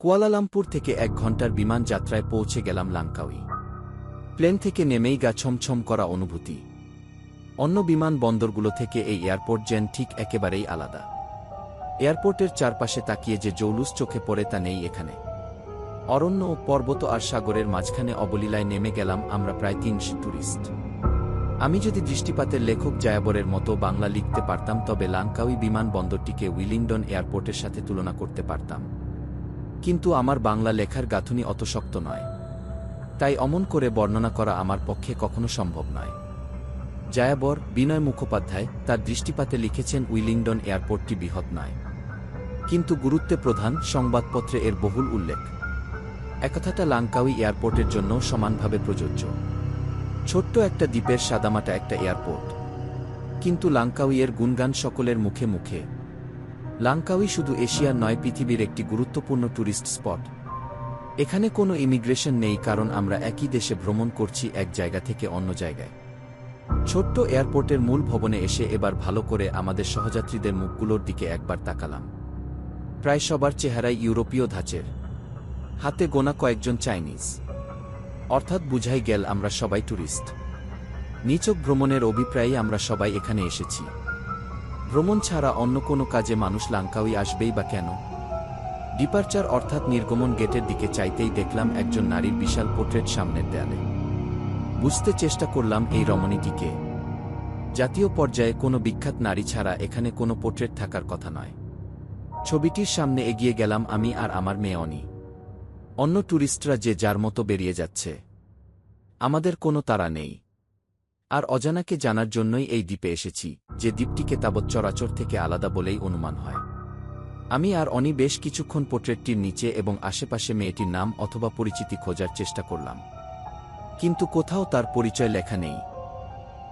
Kuala Lumpur থেকে এক ঘণ্টার বিমান যাত্রায় পৌঁছে গেলাম লাঙ্কাউই প্লেন থেকে নেমেই গা ছমছম করা অনুভূতি। অন্য বিমান বন্দরগুলো থেকে এই এয়ারপোর্ট যেন ঠিক একেবারেই আলাদা। এয়ারপোর্টের চারপাশে তাকিয়ে যে জৌলুস চোখে পড়ে তা নেই এখানে। অরণ্য ও পর্বত আর সাগরের মাঝখানে অবলীলায় নেমে গেলাম আমরা প্রায় তিনশো ট্যুরিস্ট আমি যদি দৃষ্টিপাতের লেখক জায়াবরের মতো বাংলা লিখতে পারতাম, তবে লাঙ্কাউই বিমানবন্দরটিকে উইলিংডন এয়ারপোর্টের সাথে তুলনা করতে পারতাম। কিন্তু আমার বাংলা লেখার গাঁথুনি অত শক্ত নয়। তাই অমন করে বর্ণনা করা আমার পক্ষে কখনো সম্ভব নয়। জায়াবর বিনয় মুখোপাধ্যায় তার দৃষ্টিপাতে লিখেছেন উইলিংডন এয়ারপোর্টটি বৃহৎ নয়। কিন্তু গুরুত্বে প্রধান সংবাদপত্রে এর বহুল উল্লেখ। একথাটা লাঙ্কাউই এয়ারপোর্টের জন্য সমানভাবে প্রযোজ্য। ছোট্ট একটা দ্বীপের সাদামাটা একটা এয়ারপোর্ট। কিন্তু লাঙ্কাউইয়ের গুণগান সকলের মুখে মুখে। লাঙ্কাউই শুধু এশিয়ার নয় পৃথিবীর একটি গুরুত্বপূর্ণ ট্যুরিস্ট স্পট। এখানে কোনো ইমিগ্রেশন নেই কারণ আমরা একই দেশে ভ্রমণ করছি এক জায়গা থেকে অন্য জায়গায়। ছোট্ট এয়ারপোর্টের মূল ভবনে এসে এবার ভালো করে আমাদের সহযাত্রীদের মুখগুলোর দিকে একবার তাকালাম। প্রায় সবার চেহারায় ইউরোপীয় ধাঁচের। হাতে গোনা কয়েকজন চাইনিজ। অর্থাৎ বুঝাই গেল আমরা সবাই ট্যুরিস্ট নিচক ভ্রমণের অভিপ্রায়ে আমরা সবাই এখানে এসেছি। ভ্রমণ ছাড়া অন্য কোনো কাজে মানুষ লাঙ্কাউই আসবেই বা কেন? ডিপার্চার অর্থাৎ নির্গমন গেটের দিকে চাইতেই দেখলাম একজন নারীর বিশাল পোর্ট্রেট সামনের দেয়ালে। বুঝতে চেষ্টা করলাম এই রমণীটিকে। জাতীয় পর্যায়ে কোনো বিখ্যাত নারী ছাড়া এখানে কোনো পোর্ট্রেট থাকার কথা নয়। ছবিটির সামনে এগিয়ে গেলাম আমি আর আমার মেয়ে অনি। অন্য ট্যুরিস্টরা যে যার মতো বেরিয়ে যাচ্ছে। আমাদের কোনো তারা নেই। আর অজানাকে জানার জন্যই এই দ্বীপে এসেছি, যে দ্বীপটিকে তাবৎ চরাচর থেকে আলাদা বলেই অনুমান হয়। আমি আর অনি বেশ কিছুক্ষণ পোর্ট্রেটটির নিচে এবং আশেপাশে মেয়েটির নাম অথবা পরিচিতি খোঁজার চেষ্টা করলাম। কিন্তু কোথাও তার পরিচয় লেখা নেই।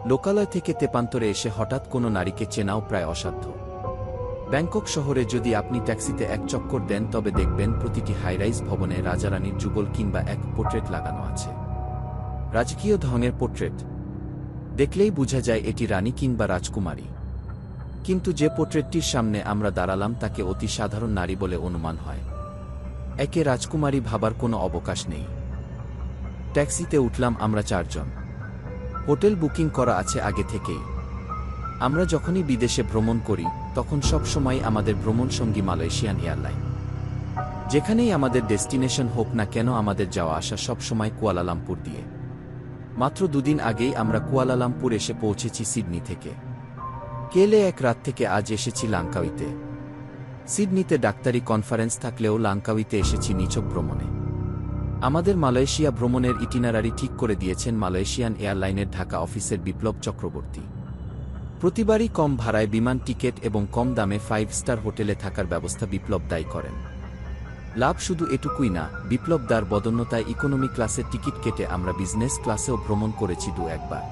লোকালয় থেকে তেপান্তরে এসে হঠাৎ কোনো নারীকে চেনাও প্রায় অসাধ্য। ব্যাংকক শহরে যদি আপনি ট্যাক্সিতে এক চক্কর দেন, তবে দেখবেন প্রতিটি হাইরাইজ ভবনে রাজারানীর যুগল কিংবা এক পোর্ট্রেট লাগানো আছে। রাজকীয় ধরনের পোর্ট্রেট। দেখলেই বোঝা যায় এটি রানী কিংবা রাজকুমারী। কিন্তু যে পোর্ট্রেটটির সামনে আমরা দাঁড়ালাম তাকে অতি সাধারণ নারী বলে অনুমান হয়। একে রাজকুমারী ভাবার কোনো অবকাশ নেই। ট্যাক্সিতে উঠলাম আমরা চারজন। হোটেল বুকিং করা আছে আগে থেকেই। আমরা যখনই বিদেশে ভ্রমণ করি, তখন সব সময় আমাদের ভ্রমণ সঙ্গী মালয়েশিয়ান এয়ারলাইন। যেখানেই আমাদের ডেস্টিনেশন হোক না কেন আমাদের যাওয়া আসা সব সময় কুয়ালালামপুর দিয়ে। মাত্র দুদিন আগেই আমরা কুয়ালালামপুর এসে পৌঁছেছি সিডনি থেকে। কেলে এক রাত থেকে আজ এসেছি লাঙ্কাউইতে। সিডনিতে ডাক্তারি কনফারেন্স থাকলেও লাঙ্কাউইতে এসেছি নিছক ভ্রমণে। আমাদের মালয়েশিয়া ভ্রমণের ইটিনারারি ঠিক করে দিয়েছেন মালয়েশিয়ান এয়ারলাইনের ঢাকা অফিসের বিপ্লব চক্রবর্তী। প্রতিবারই কম ভাড়ায় বিমান টিকেট এবং কম দামে ফাইভ স্টার হোটেলে থাকার ব্যবস্থা বিপ্লব দায়ী করেন। লাভ শুধু এটুকুই না বিপ্লব দার বদন্যতায় ইকোনমি ক্লাসের টিকিট কেটে আমরা বিজনেস ক্লাসেও ভ্রমণ করেছি দু একবার।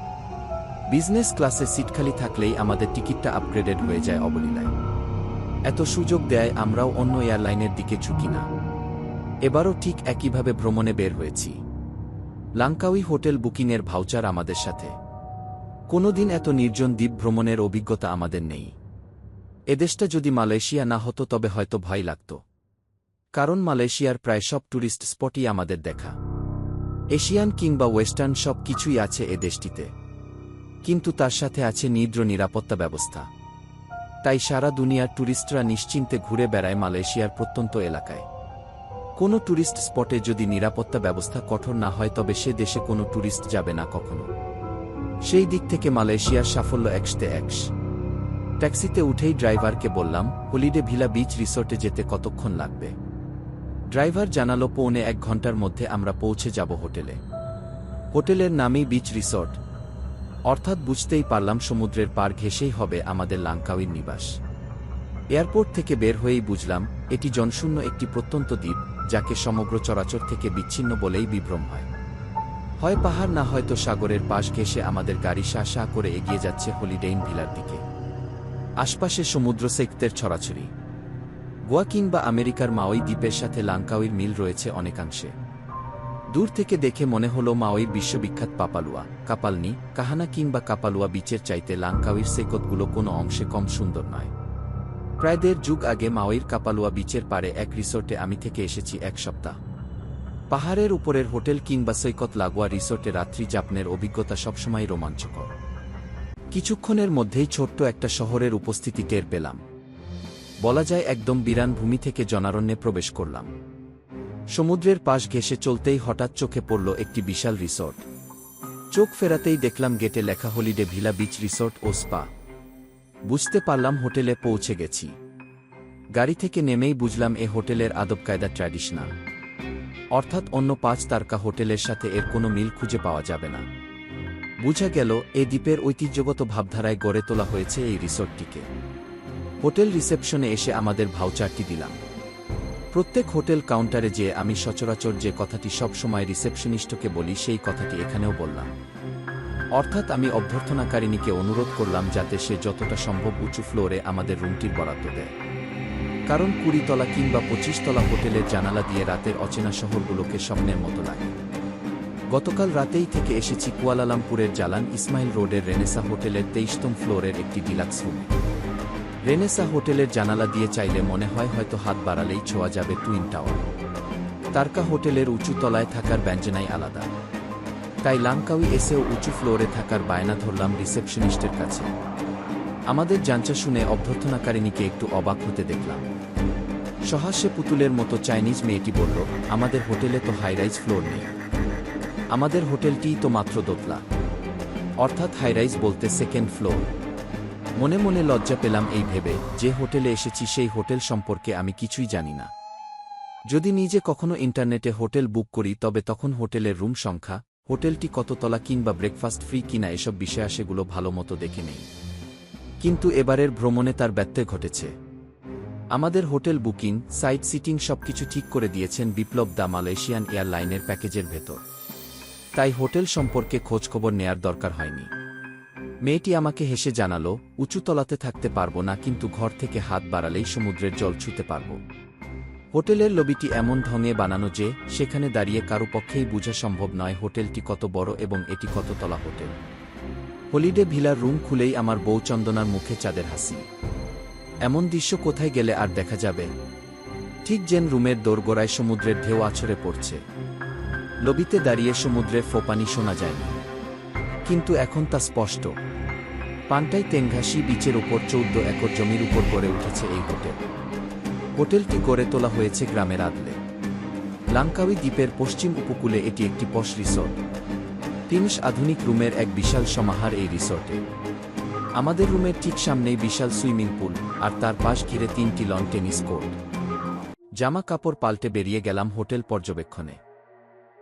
বিজনেস ক্লাসে সিট খালি থাকলেই আমাদের টিকিটটা আপগ্রেডেড হয়ে যায় অবলীলায়। এত সুযোগ দেয় আমরাও অন্য এয়ারলাইনের দিকে ঝুঁকি না। এবারও ঠিক একইভাবে ভ্রমণে বের হয়েছি। লাঙ্কাউই হোটেল বুকিংয়ের ভাউচার আমাদের সাথে। কোনোদিন এত নির্জন দ্বীপ ভ্রমণের অভিজ্ঞতা আমাদের নেই। এদেশটা যদি মালয়েশিয়া না হতো তবে হয়তো ভয় লাগত। কারণ মালয়েশিয়ার প্রায় সব ট্যুরিস্ট স্পটই আমাদের দেখা। এশিয়ান কিংবা ওয়েস্টার্ন সব কিছুই আছে এ দেশটিতে। কিন্তু তার সাথে আছে নিদ্র নিরাপত্তা ব্যবস্থা। তাই সারা দুনিয়ার ট্যুরিস্টরা নিশ্চিন্তে ঘুরে বেড়ায় মালয়েশিয়ার প্রত্যন্ত এলাকায়। কোনো ট্যুরিস্ট স্পটে যদি নিরাপত্তা ব্যবস্থা কঠোর না হয়, তবে সে দেশে কোনো ট্যুরিস্ট যাবে না কখনো। সেই দিক থেকে মালয়েশিয়ার সাফল্য একশতে একশ ট্যাক্সিতে উঠেই ড্রাইভারকে বললাম, হলিডে ভিলা বিচ রিসোর্টে যেতে কতক্ষণ লাগবে? ড্রাইভার জানালো পৌনে এক ঘণ্টার মধ্যে আমরা পৌঁছে যাব হোটেলে। হোটেলের নামেই বিচ রিসোর্ট। অর্থাৎ বুঝতেই পারলাম সমুদ্রের পার ঘেসেই হবে আমাদের লাঙ্কাউইর নিবাস। এয়ারপোর্ট থেকে বের হয়েই বুঝলাম, এটি জনশূন্য একটি প্রত্যন্ত দ্বীপ, যাকে সমগ্র চরাচর থেকে বিচ্ছিন্ন বলেই বিভ্রম হয়। হয় পাহাড়, না হয়তো সাগরের পাশ ঘেসে আমাদের গাড়ি শা শা করে এগিয়ে যাচ্ছে হলিডেইন ভিলার দিকে। আশপাশে সমুদ্র সেক্তের ছড়াছড়ি। গোয়া কিংবা আমেরিকার মাওই দ্বীপের সাথে লাঙ্কাউইর মিল রয়েছে অনেকাংশে। দূর থেকে দেখে মনে হলো মাওই বিশ্ববিখ্যাত পাপালুয়া, কাপালনি, কাহানা কিংবা কাপালুয়া বিচের চাইতে লাঙ্কাউইর সেকতগুলো কোনো অংশে কম সুন্দর নয়। প্রায় দেড় যুগ আগে মাওয়ির কাপালুয়া বিচের পারে এক রিসোর্টে আমি থেকে এসেছি এক সপ্তাহ। পাহাড়ের উপরের হোটেল কিংবা সৈকত লাগোয়া রিসোর্টে রাত্রি যাপনের অভিজ্ঞতা সবসময় রোমাঞ্চকর। কিছুক্ষণের মধ্যেই ছোট্ট একটা শহরের উপস্থিতি টের পেলাম। বলা যায় একদম বিরান ভূমি থেকে জনারণ্যে প্রবেশ করলাম। সমুদ্রের পাশ ঘেঁষে চলতেই হঠাৎ চোখে পড়ল একটি বিশাল রিসোর্ট। চোখ ফেরাতেই দেখলাম গেটে লেখা হলিডে ভিলা বিচ রিসোর্ট ও স্পা। বুঝতে পারলাম হোটেলে পৌঁছে গেছি। গাড়ি থেকে নেমেই বুঝলাম এ হোটেলের আদব কায়দা ট্র্যাডিশনাল। অর্থাৎ অন্য পাঁচ তারকা হোটেলের সাথে এর কোনো মিল খুঁজে পাওয়া যাবে না। বুঝা গেল, এ দ্বীপের ঐতিহ্যগত ভাবধারায় গড়ে তোলা হয়েছে এই রিসোর্টটিকে। হোটেল রিসেপশনে এসে আমাদের ভাউচারটি দিলাম। প্রত্যেক হোটেল কাউন্টারে যে আমি সচরাচর যে কথাটি সবসময় রিসেপশনিস্টকে বলি সেই কথাটি এখানেও বললাম। অর্থাৎ আমি অভ্যর্থনাকারিণীকে অনুরোধ করলাম যাতে সে যতটা সম্ভব উঁচু ফ্লোরে আমাদের রুমটির বরাদ্দ দেয়। কারণ কুড়িতলা কিংবা পঁচিশতলা হোটেলের জানালা দিয়ে রাতের অচেনা শহরগুলোকে স্বপ্নের মতো লাগে। গতকাল রাতেই থেকে এসেছি কুয়ালালামপুরের জালান ইসমাইল রোডের রেনেসা হোটেলের তেইশতম ফ্লোরের একটি ডিলাক্স রুমে। রেনেসা হোটেলের জানালা দিয়ে চাইলে মনে হয় হয়তো হাত বাড়ালেই ছোঁয়া যাবে টুইন টাওয়ার। তারকা হোটেলের উঁচু তলায় থাকার ব্যঞ্জনাই আলাদা। তাই লাংকাউই এসেও উঁচু ফ্লোরে থাকার বায়না ধরলাম রিসেপশনিস্টের কাছে। আমাদের জাঞ্চা শুনে অভ্যর্থনাকারিণীকে একটু অবাক হতে দেখলাম। সহাস্যে পুতুলের মতো চাইনিজ মেয়েটি বলল, আমাদের হোটেলে তো হাইরাইজ ফ্লোর নেই। আমাদের হোটেলটিই তো মাত্র দোতলা। অর্থাৎ হাইরাইজ বলতে সেকেন্ড ফ্লোর মনে মনে লজ্জা পেলাম এই ভেবে, যে হোটেলে এসেছি সেই হোটেল সম্পর্কে আমি কিছুই জানি না। যদি নিজে কখনো ইন্টারনেটে হোটেল বুক করি, তবে তখন হোটেলের রুম সংখ্যা, হোটেলটি কততলা কিংবা ব্রেকফাস্ট ফ্রি কিনা এসব বিষয়া সেগুলো ভালো মতো দেখে নেই। কিন্তু এবারের ভ্রমণে তার ব্যত্যয় ঘটেছে। আমাদের হোটেল বুকিং, সাইট সিটিং সবকিছু ঠিক করে দিয়েছেন বিপ্লব দা মালয়েশিয়ান এয়ারলাইনের প্যাকেজের ভেতর। তাই হোটেল সম্পর্কে খোঁজখবর নেয়ার দরকার হয়নি। মেয়েটি আমাকে হেসে জানালো উঁচুতলাতে থাকতে পারব না, কিন্তু ঘর থেকে হাত বাড়ালেই সমুদ্রের জল ছুতে পারব। হোটেলের লবিটি এমন ঢঙে বানানো যে, সেখানে দাঁড়িয়ে কারও পক্ষেই বোঝা সম্ভব নয় হোটেলটি কত বড় এবং এটি কত তলা হোটেল। হলিডে ভিলার রুম খুলেই আমার বউ চন্দনার মুখে চাঁদের হাসি। এমন দৃশ্য কোথায় গেলে আর দেখা যাবে? ঠিক যেন রুমের দোরগোড়ায় সমুদ্রের ঢেউ আছড়ে পড়ছে। লবিতে দাঁড়িয়ে সমুদ্রের ফোপানি শোনা যায়নি। কিন্তু এখন তা স্পষ্ট। পান্টাই তেঙ্ঘাসি বিচের ওপর চৌদ্দ একর জমির উপর গড়ে উঠেছে এই হোটেল। হোটেলটি গড়ে তোলা হয়েছে গ্রামের আদলে। লাঙ্কাউই দ্বীপের পশ্চিম উপকূলে এটি একটি পশ রিসোর্ট। তিনশ আধুনিক রুমের এক বিশাল সমাহার এই রিসোর্টে। আমাদের রুমের ঠিক সামনেই বিশাল সুইমিং পুল আর তার পাশ ঘিরে তিনটি লন টেনিস কোর্ট। জামা কাপড় পাল্টে বেরিয়ে গেলাম হোটেল পর্যবেক্ষণে।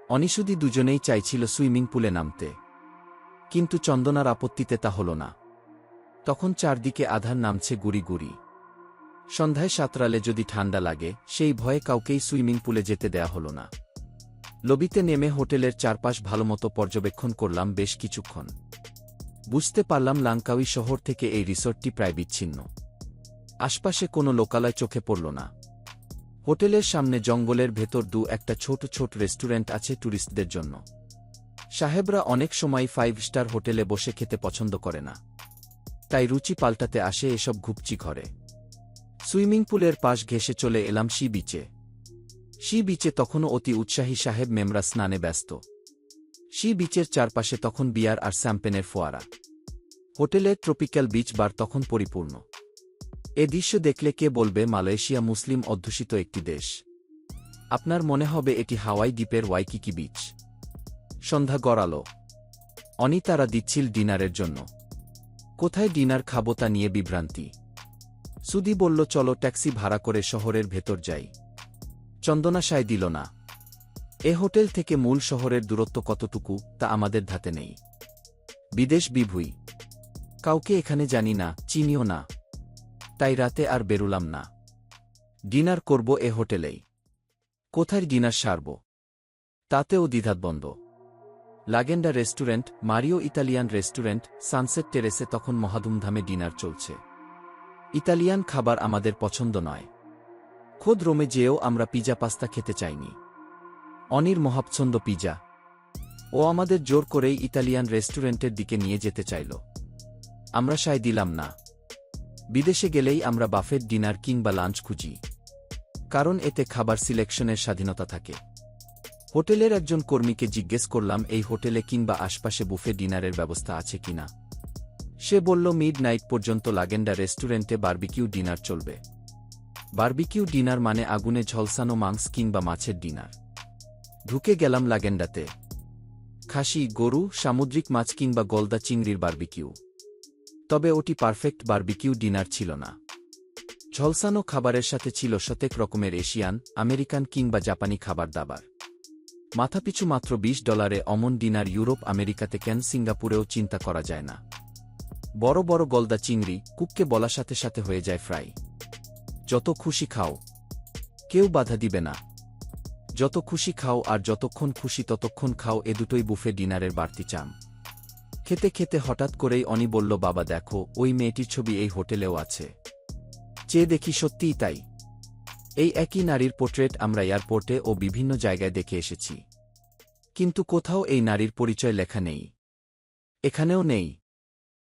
অনিশুদি দুজনেই চাইছিল সুইমিং পুলে নামতে। কিন্তু চন্দনার আপত্তিতে তা হল না। তখন চারদিকে আধার নামছে গুড়ি গুড়ি। সন্ধ্যায় সাতরালে যদি ঠান্ডা লাগে, সেই ভয়ে কাউকেই সুইমিং পুলে যেতে দেয়া হল না। লবিতে নেমে হোটেলের চারপাশ ভালোমতো পর্যবেক্ষণ করলাম বেশ কিছুক্ষণ। বুঝতে পারলাম লাঙ্কাউই শহর থেকে এই রিসোর্টটি প্রায় বিচ্ছিন্ন। আশপাশে কোনো লোকালয় চোখে পড়ল না। হোটেলের সামনে জঙ্গলের ভেতর দু একটা ছোট ছোট রেস্টুরেন্ট আছে ট্যুরিস্টদের জন্য। সাহেবরা অনেক সময় ফাইভ স্টার হোটেলে বসে খেতে পছন্দ করে না। তাই রুচি পাল্টাতে আসে এসব ঘুপচি ঘরে। সুইমিং পুলের পাশ ঘেসে চলে এলাম সি বিচে। সি বিচে তখনও অতি উৎসাহী সাহেব মেমরা স্নানে ব্যস্ত। সি বিচের চারপাশে তখন বিয়ার আর স্যাম্পেনের ফোয়ারা। হোটেলের ট্রপিক্যাল বিচ বার তখন পরিপূর্ণ। এ দৃশ্য দেখলে কে বলবে মালয়েশিয়া মুসলিম অধ্যুষিত একটি দেশ। আপনার মনে হবে এটি হাওয়াই দ্বীপের ওয়াইকিকি বিচ। সন্ধ্যা গড়াল। অনিতারা দিচ্ছিল ডিনারের জন্য। কোথায় ডিনার খাব তা নিয়ে বিভ্রান্তি? সুদি বলল, চলো ট্যাক্সি ভাড়া করে শহরের ভেতর যাই। চন্দনা সায় দিল না। এ হোটেল থেকে মূল শহরের দূরত্ব কতটুকু, তা আমাদের ধাতে নেই। বিদেশ বিভুই। কাউকে এখানে জানি না, চিনিও না। তাই রাতে আর বেরুলাম না। ডিনার করব এ হোটেলেই। কোথায় ডিনার সারব? তাতেও দ্বিধাদ্বন্দ্ব। লাগেন্ডা restaurant Mario Italian restaurant sunset টেরেসে তখন মহাধুমধামে ডিনার চলছে। ইতালিয়ান খাবার আমাদের পছন্দ নয়। খোদ রোমে যেয়েও আমরা পিজা পাস্তা খেতে চাইনি। অনির মহাপছন্দ পিজা। ও আমাদের জোর করেই ইতালিয়ান রেস্টুরেন্টের দিকে নিয়ে যেতে চাইল। আমরা সায় দিলাম না। বিদেশে গেলেই আমরা বাফেট ডিনার কিংবা লাঞ্চ খুঁজি। কারণ এতে খাবার সিলেকশনের স্বাধীনতা থাকে। হোটেলের একজন কর্মীকে জিজ্ঞেস করলাম, এই হোটেলে কিংবা আশপাশে বুফে ডিনারের ব্যবস্থা আছে কিনা সে বলল মিড নাইট পর্যন্ত লাগেন্ডা রেস্টুরেন্টে বার্বিকিউ ডিনার চলবে। বার্বিকিউ ডিনার মানে আগুনে ঝলসানো মাংস কিংবা মাছের ডিনার। ঢুকে গেলাম লাগেন্ডাতে। খাসি, গরু, সামুদ্রিক মাছ কিংবা গলদা চিংড়ির বার্বিকিউ। তবে ওটি পারফেক্ট বার্বিকিউ ডিনার ছিল না। ঝলসানো খাবারের সাথে ছিল শতেক রকমের এশিয়ান, আমেরিকান কিংবা জাপানি খাবার দাবার। মাথাপিছু মাত্র ২০ ডলারে অমন ডিনার ইউরোপ, আমেরিকাতে কেন সিঙ্গাপুরেও চিন্তা করা যায় না। বড় বড় গলদা চিংড়ি, কুককে বলা সাথে সাথে হয়ে যায় ফ্রাই। যত খুশি খাও। কেউ বাধা দিবে না। যত খুশি খাও আর যতক্ষণ খুশি ততক্ষণ খাও এ দুটোই বুফে ডিনারের বাড়তি চাম। খেতে খেতে হঠাৎ করেই অনি বলল, বাবা দেখো, ওই মেয়েটির ছবি এই হোটেলেও আছে। চেয়ে দেখি সত্যিই তাই। এই একই নারীর পোর্ট্রেট আমরা এয়ারপোর্টে ও বিভিন্ন জায়গায় দেখে এসেছি। কিন্তু কোথাও এই নারীর পরিচয় লেখা নেই। এখানেও নেই।